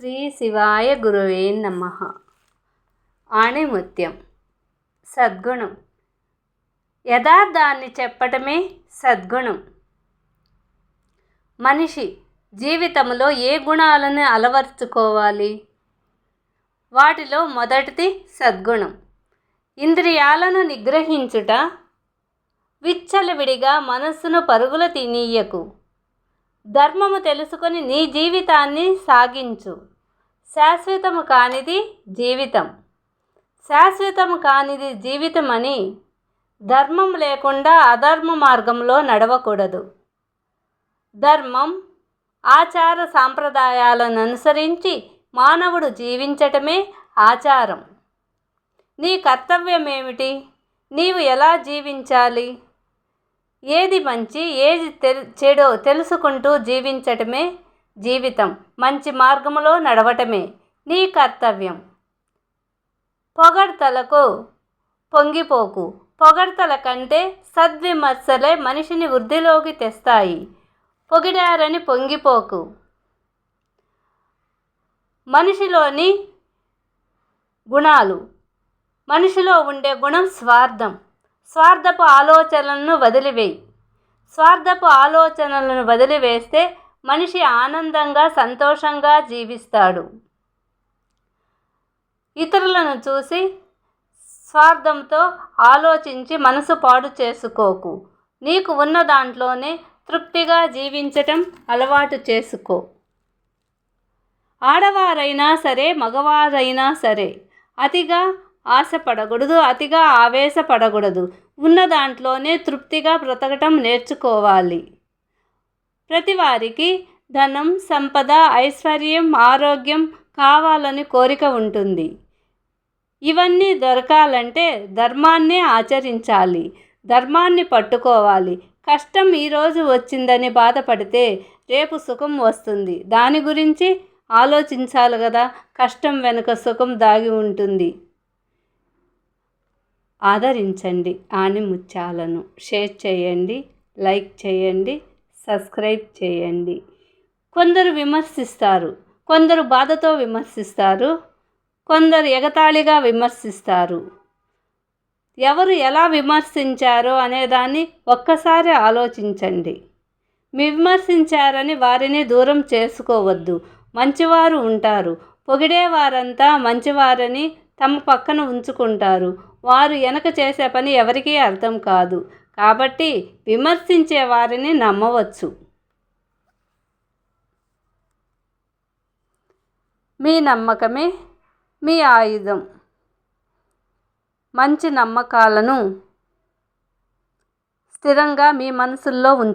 శ్రీ శివాయ గురువే నమ. ఆణిముత్యం. సద్గుణం. యథార్థాన్ని చెప్పటమే సద్గుణం. మనిషి జీవితంలో ఏ గుణాలను అలవర్చుకోవాలి? వాటిలో మొదటిది సద్గుణం. ఇంద్రియాలను నిగ్రహించుట విచ్చలవిడిగా మనస్సును పరుగుల తినీయకు. ధర్మము తెలుసుకొని నీ జీవితాన్ని సాగించు. శాశ్వతము కానిది జీవితం. శాశ్వతము కానిది జీవితం అని ధర్మం లేకుండా అధర్మ మార్గంలో నడవకూడదు. ధర్మం ఆచార సాంప్రదాయాలను అనుసరించి మానవుడు జీవించటమే ఆచారం. నీ కర్తవ్యం ఏమిటి నీవు ఎలా జీవించాలి? ఏది మంచి ఏది తెల్ చెడో తెలుసుకుంటూ జీవించటమే జీవితం మంచి మార్గంలో నడవటమే నీ కర్తవ్యం. పొగడ్తలకు పొంగిపోకు. పొగడ్తల కంటే సద్విమర్శలే మనిషిని వృద్ధిలోకి తెస్తాయి. పొగిడారని పొంగిపోకు. మనిషిలోని గుణాలు. మనిషిలో ఉండే గుణం స్వార్థం. స్వార్థపు ఆలోచనలను వదిలివేయి. స్వార్థపు ఆలోచనలను వదిలివేస్తే మనిషి ఆనందంగా సంతోషంగా జీవిస్తాడు. ఇతరులను చూసి స్వార్థంతో ఆలోచించి మనసు పాడు చేసుకోకు. నీకు ఉన్న దాంట్లోనే తృప్తిగా జీవించటం అలవాటు చేసుకో. ఆడవారైనా సరే మగవారైనా సరే అతిగా ఆశపడకూడదు అతిగా ఆవేశపడకూడదు. ఉన్న దాంట్లోనే తృప్తిగా బ్రతకటం నేర్చుకోవాలి. ప్రతి వారికి ధనం సంపద ఐశ్వర్యం ఆరోగ్యం కావాలని కోరిక ఉంటుంది. ఇవన్నీ దొరకాలంటే ధర్మాన్నే ఆచరించాలి ధర్మాన్ని పట్టుకోవాలి. కష్టం ఈరోజు వచ్చిందని బాధపడితే రేపు సుఖం వస్తుంది. దాని గురించి ఆలోచించాలి కదా కష్టం వెనుక సుఖం దాగి ఉంటుంది. ఆదరించండి ఆని ముత్యాలను షేర్ చేయండి లైక్ చేయండి. సబ్స్క్రైబ్ చేయండి. కొందరు విమర్శిస్తారు. కొందరు బాధతో విమర్శిస్తారు. కొందరు ఎగతాళిగా విమర్శిస్తారు. ఎవరు ఎలా విమర్శించారో అనేదాన్ని ఒక్కసారి ఆలోచించండి. విమర్శించారని వారిని దూరం చేసుకోవద్దు. మంచివారు ఉంటారు. పొగిడేవారంతా మంచివారని తమ పక్కన ఉంచుకుంటారు. వారు వెనక చేసే పని ఎవరికీ అర్థం కాదు. కాబట్టి విమర్శించే వారిని నమ్మవచ్చు. మీ నమ్మకమే మీ ఆయుధం. మంచి నమ్మకాలను స్థిరంగా మీ మనసుల్లో ఉంచు